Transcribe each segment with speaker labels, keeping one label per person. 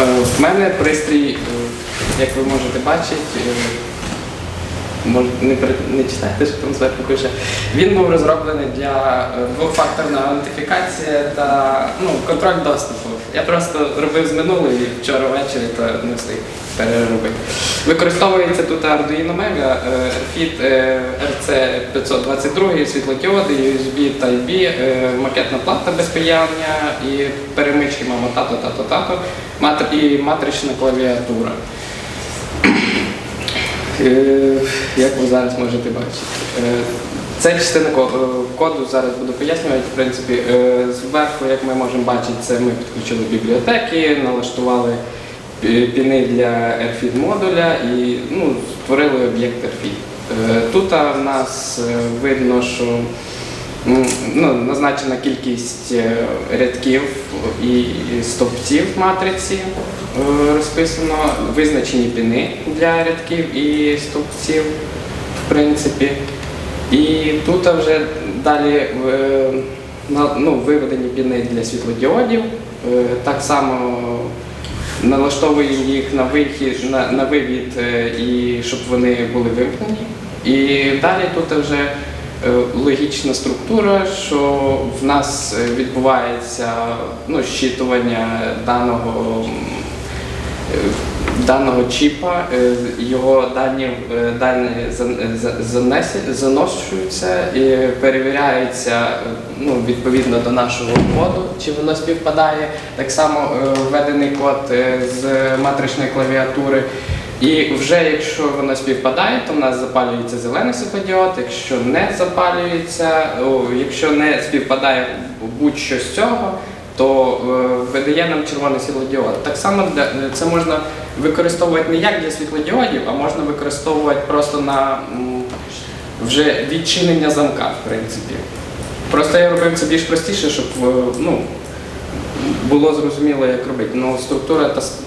Speaker 1: Е, В мене пристрій, е, як ви можете бачити, е, може, не, не читайте, що там зверху пише. Він був розроблений для е, двохфакторна аутентифікація та ну, контроль доступу. Я просто робив з минулої вчора ввечері, то не встиг переробити. Використовується тут Arduino Mega, е, RFID е, RC522, світлодіоди, USB Type-B, макетна плата без паяння і перемички мамо тато, тато, тато, і матрична клавіатура. Е, Як ви зараз можете бачити. Е, Це частина е, коду, зараз буду пояснювати. В принципі, зверху, як ми можемо бачити, це ми підключили бібліотеки, налаштували піни для RFID модуля і ну, створили об'єкт. Е, Тут в нас видно, що ну, назначена кількість е, рядків і стовпців матриці е, розписано, визначені піни для рядків і стовпців, в принципі. І тут вже далі е, ну, виведені піни для світлодіодів. Так само налаштовуємо їх на вихід, на, на вивід, і щоб вони були вимкнені. І далі тут вже логічна структура, що в нас е, відбувається ну, щитування даного. е, Даного чіпа, е, його дані, е, дані зан- заношуються і перевіряються е, ну, відповідно до нашого коду, чи воно співпадає. Так само е, введений код е, з матричної клавіатури. І вже якщо воно співпадає, то в нас запалюється зелений світлодіод, якщо не запалюється, якщо не співпадає будь-що з цього, то е, видає нам червоний світлодіод. Так само це можна використовувати не як для світлодіодів, а можна використовувати просто на вже відчинення замка, в принципі. Просто я робив це більш простіше, щоб е, ну, було зрозуміло, як робити. Ну, структура та с-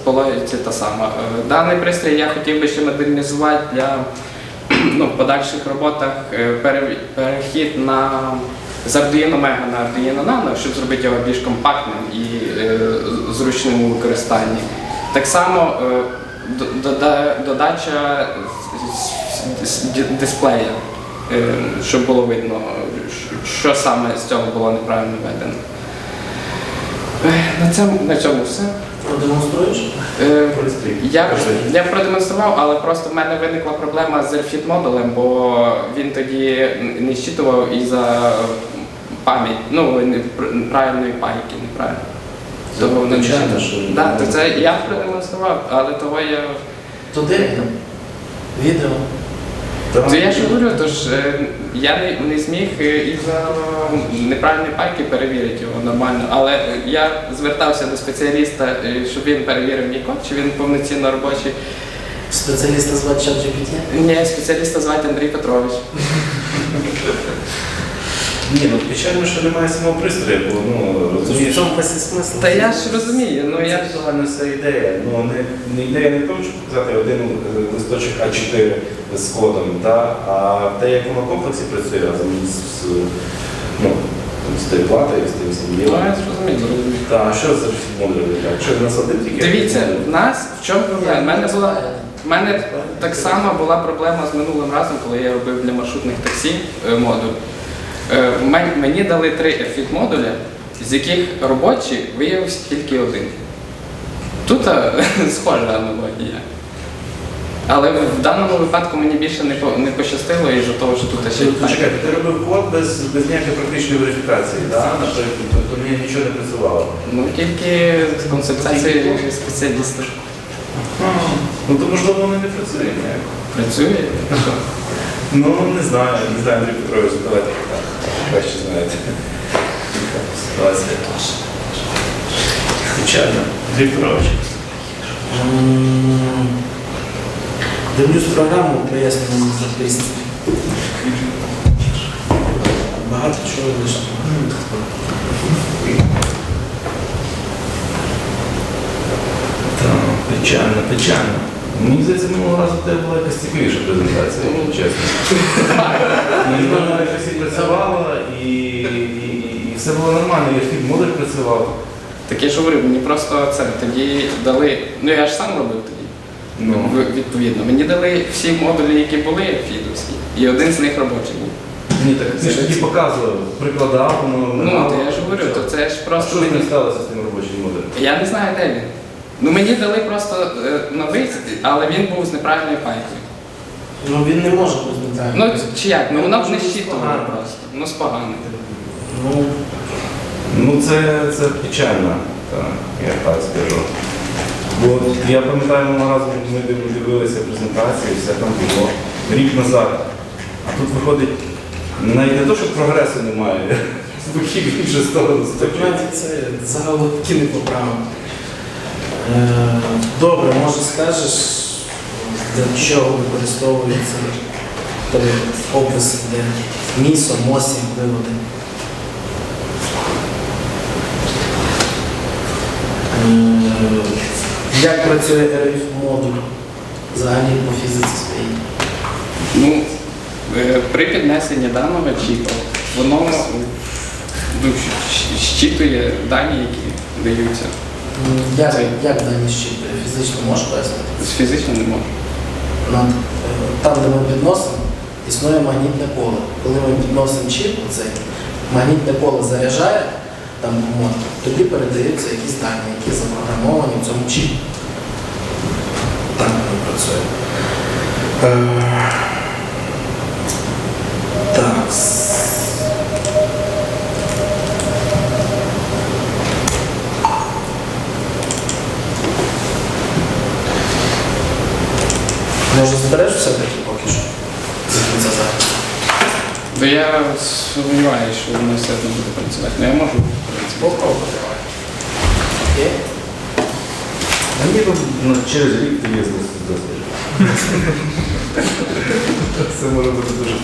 Speaker 1: та сама. Е, Даний пристрій я хотів би ще модернізувати для ну, подальших роботах е, перехід на з Arduino Mega на Arduino Nano, щоб зробити його більш компактним і е, зручним у використанні. Так само е, додача дисплея, е, щоб було видно, що саме з цього було неправильно введено. Е, На цьому, на цьому все.
Speaker 2: Продемонструєш?
Speaker 1: Е, я, я продемонстрував, але просто в мене виникла проблема з RFID модулем, бо він тоді не щитував і за пам'ять, ну, правильної пайки, неправильно. Того воно не щитував. Да, то це я продемонстрував, але того я.
Speaker 2: То де? Відео.
Speaker 1: То я ж говорю, то е, я не, не зміг і із-за неправильної пайки перевірити його нормально. Але е, я звертався до спеціаліста, е, щоб він перевірив мій код, чи він повноцінно робочий.
Speaker 2: Спеціаліста звати ChatGPT?
Speaker 1: Ні, спеціаліста звати Андрій Петрович.
Speaker 3: Ні, ну печально, що немає самого пристрою, бо ну
Speaker 2: В
Speaker 3: розумієш.
Speaker 2: чому весь смисл?
Speaker 1: Та я ж розумію, ну я
Speaker 3: це загальна вся ідея. Ну не, не ідея не в тому, щоб показати один е, листочок А4 з кодом, та, а те, як воно в комплексі працює разом з, з, ну, з тією платою, з тим всім
Speaker 1: Ну,
Speaker 3: ділом.
Speaker 1: я зрозумів, зрозумів.
Speaker 3: Та а що за модуль? Якщо в нас один тільки
Speaker 1: Дивіться, в нас в чому проблема? В мене була в мене так само була проблема з минулим разом, коли я робив для маршрутних таксі е, модуль. Е, мен- Мені дали три RFID модуля, з яких робочий виявився тільки один. Тут е, схожа аналогія. Але в даному випадку мені більше не, по- не пощастило із-за того, що тут ще
Speaker 3: Чекайте, ти робив код без, без ніякої практичної верифікації, да? наприклад, тобто ні- нічого не працювало.
Speaker 1: ну, тільки з консультації спеціаліста.
Speaker 3: Ну то можливо воно не працює ніяк.
Speaker 1: Працює.
Speaker 3: Ну не знаю, не знаю, Андрій Петрович, давайте так. Краще знаєте. Ситуація. Петрович.
Speaker 2: М, Дивлюсь програму, пояснюємо за. Багато чого лише.
Speaker 3: Печально, печально. Мені здається, минулого разу в тебе була якась цікавіша презентація, чесно. все було нормально, і архів модуль працював.
Speaker 1: Так я ж говорю, мені просто це тоді дали. Ну я ж сам робив тоді.
Speaker 3: Ну.
Speaker 1: В- Відповідно, мені дали всі модулі, які були фідовські, і один з них робочий був.
Speaker 3: Ні, так ти ж тоді показував, прикладав, воно
Speaker 1: Ну, то я ж говорю, то це ж
Speaker 3: А
Speaker 1: просто
Speaker 3: що з ним
Speaker 1: мені.
Speaker 3: сталося з тим робочим модулем?
Speaker 1: Я не знаю, де він. Ну мені дали просто е, новий, але він був з неправильною пайкою.
Speaker 2: Ну він не може бути
Speaker 1: Ну чи як? Ну воно б не щитувало просто. Ну спогано.
Speaker 2: Ну,
Speaker 3: Ну це, це печально, так, я так скажу. Бо я пам'ятаю, минулого разу ми дивилися презентації, все там було рік назад. А тут виходить, навіть не то, що прогресу немає, звуків в іншу сторону сточить.
Speaker 2: це заголовки не поправимо. Е, Добре, може скажеш, для чого використовується той опис, де місо, мосі, виводи. Як працює RF модуль взагалі по фізиці своїй?
Speaker 1: Ну, е, при піднесенні даного чіпу воно ну, щитує дані, які даються.
Speaker 2: Як, як дані щитує? Фізично можеш пояснити?
Speaker 1: Фізично не можу.
Speaker 2: Над, е, там, де ми підносимо, існує магнітне поле. Коли ми підносимо чіп, оцей, магнітне поле заряджає там мотор, тоді передаються якісь дані, які запрограмовані в цьому чіпі. Так воно працює. Е, так. Може збереш все-таки
Speaker 1: то я сумніваюся, що воно все одно буде працювати. Ну я можу
Speaker 2: Попробувати. Окей.
Speaker 3: А ну, через рік ти є з досвідом. Це може бути дуже.